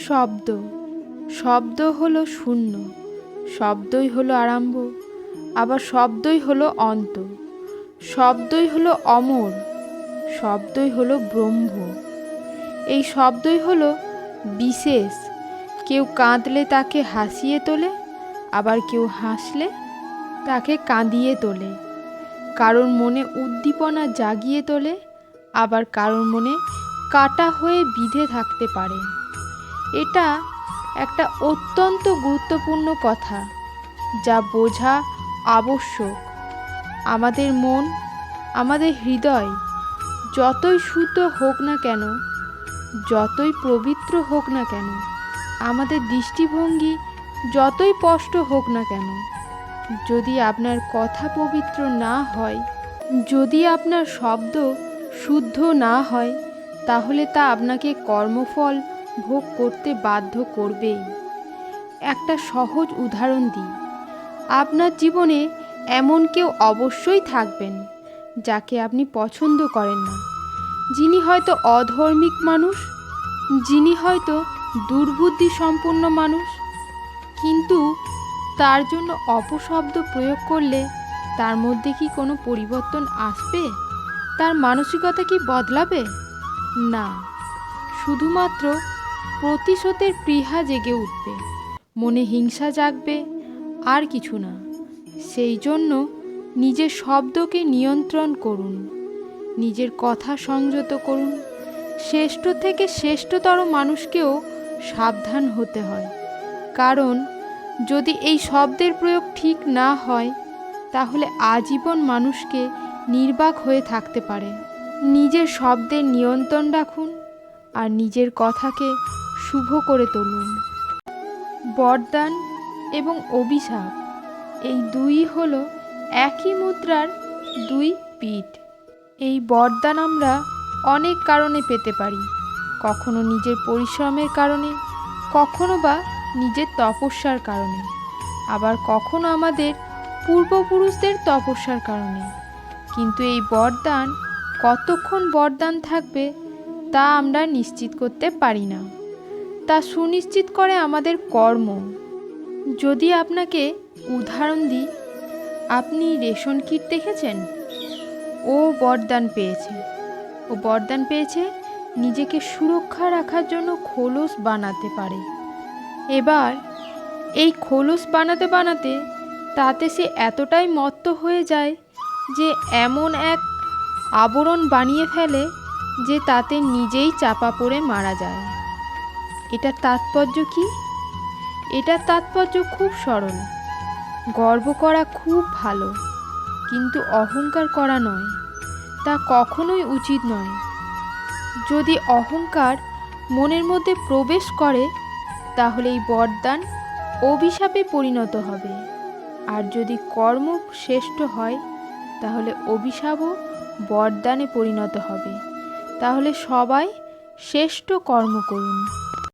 শব্দ। শব্দ হলো শূন্য। শব্দই হলো আরম্ভ। আবার শব্দই হলো অন্ত। শব্দই হলো অমর। শব্দই হলো ব্রহ্ম। এই শব্দই হলো বিশেষ। কেউ কাঁদলে তাকে হাসিয়ে তোলে, আবার কেউ হাসলে তাকে কাঁদিয়ে তোলে। কারোর মনে উদ্দীপনা জাগিয়ে তোলে, আবার কারোর মনে কাটা হয়ে বিধে থাকতে পারে। এটা একটা অত্যন্ত গুরুত্বপূর্ণ কথা, যা বোঝা আবশ্যক। আমাদের মন, আমাদের হৃদয়, যতই শুদ্ধ হোক না কেন, যতই পবিত্র হোক না কেন, আমাদের দৃষ্টিভঙ্গি যতই স্পষ্ট হোক না কেন, যদি আপনার কথা পবিত্র না হয়, যদি আপনার শব্দ শুদ্ধ না হয়, তাহলে তা আপনাকে কর্মফল ভোগ করতে বাধ্য করবেই। একটা সহজ উদাহরণ দিই। আপনার জীবনে এমন কেউ অবশ্যই থাকবেন, যাকে আপনি পছন্দ করেন না। যিনি হয়তো অধর্মিক মানুষ, যিনি হয়তো দুর্বুদ্ধি সম্পন্ন মানুষ, কিন্তু তার জন্য অপশব্দ প্রয়োগ করলে তার মধ্যে কি কোনো পরিবর্তন আসবে? তার মানসিকতা কি বদলাবে? না। শুধুমাত্র প্রতিশোধের পৃহা জেগে উঠবে। মনে হিংসা জাগবে, আর কিছু না। সেই জন্য নিজের শব্দকে নিয়ন্ত্রণ করুন, নিজের কথা সংযত করুন। শ্রেষ্ঠ থেকে শ্রেষ্ঠতর মানুষকেও সাবধান হতে হয়। কারণ, যদি এই শব্দের প্রয়োগ ঠিক না হয়, তাহলে আজীবন মানুষকে নির্বাক হয়ে থাকতে পারে। নিজের শব্দের নিয়ন্ত্রণ রাখুন, আর নিজের কথাকে শুভ করে তুলুন। বরদান এবং অভিশাপ, এই দুই হলো একই মুদ্রার দুই পিঠ। এই বরদান আমরা অনেক কারণে পেতে পারি, কখনো নিজের পরিশ্রমের কারণে, কখনো বা নিজের তপস্যার কারণে। আবার কখনো আমাদের পূর্বপুরুষদের তপস্যার কারণে। কিন্তু এই বরদান কতক্ষণ বরদান থাকবে তা আমরা নিশ্চিত করতে পারি না। তা সুনিশ্চিত করে আমাদের কর্ম। যদি আপনাকে উদাহরণ দিই, আপনি রেশন কিট দেখেছেন? ও বরদান পেয়েছে। ও বরদান পেয়েছে নিজেকে সুরক্ষা রাখার জন্য খোলস বানাতে পারে। এবার এই খোলস বানাতে বানাতে তাতে সে এতটাই মত্ত হয়ে যায় যে এমন এক আবরণ বানিয়ে ফেলে যে তাতে নিজেই চাপা পড়ে মারা যায়। এটার তাৎপর্য কি? এটার তাৎপর্য খুব সরল। গর্ব করা খুব ভালো, কিন্তু অহংকার করা নয়, তা কখনোই উচিত নয়। যদি অহংকার মনের মধ্যে প্রবেশ করে, তাহলে এই বরদান অভিশাপে পরিণত হবে। আর যদি কর্ম শ্রেষ্ঠ হয়, তাহলে অভিশাপও বরদানে পরিণত হবে। তাহলে সবাই শ্রেষ্ঠ কর্ম করুন।